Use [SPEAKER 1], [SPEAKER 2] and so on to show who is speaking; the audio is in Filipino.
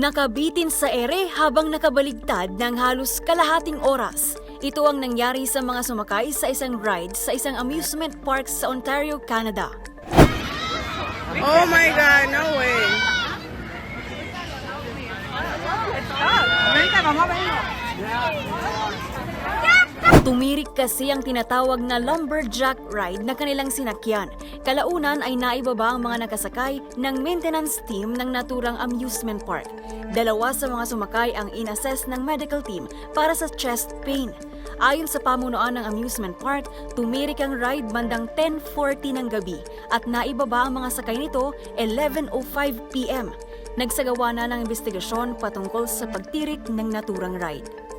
[SPEAKER 1] Nakabitin sa ere habang nakabaligtad ng halos kalahating oras. Ito ang nangyari sa mga sumakay sa isang ride sa isang amusement park sa Ontario, Canada.
[SPEAKER 2] Oh my God, no way.
[SPEAKER 1] Tumirik kasi ang tinatawag na lumberjack ride na kanilang sinakyan. Kalaunan ay naibaba ang mga nakasakay ng maintenance team ng naturang amusement park. Dalawa sa mga sumakay ang inassess ng medical team para sa chest pain. Ayon sa pamunuan ng amusement park, tumirik ang ride bandang 10.40 ng gabi at naibaba ang mga sakay nito 11.05 p.m. Nagsagawa na ng investigasyon patungkol sa pagtirik ng naturang ride.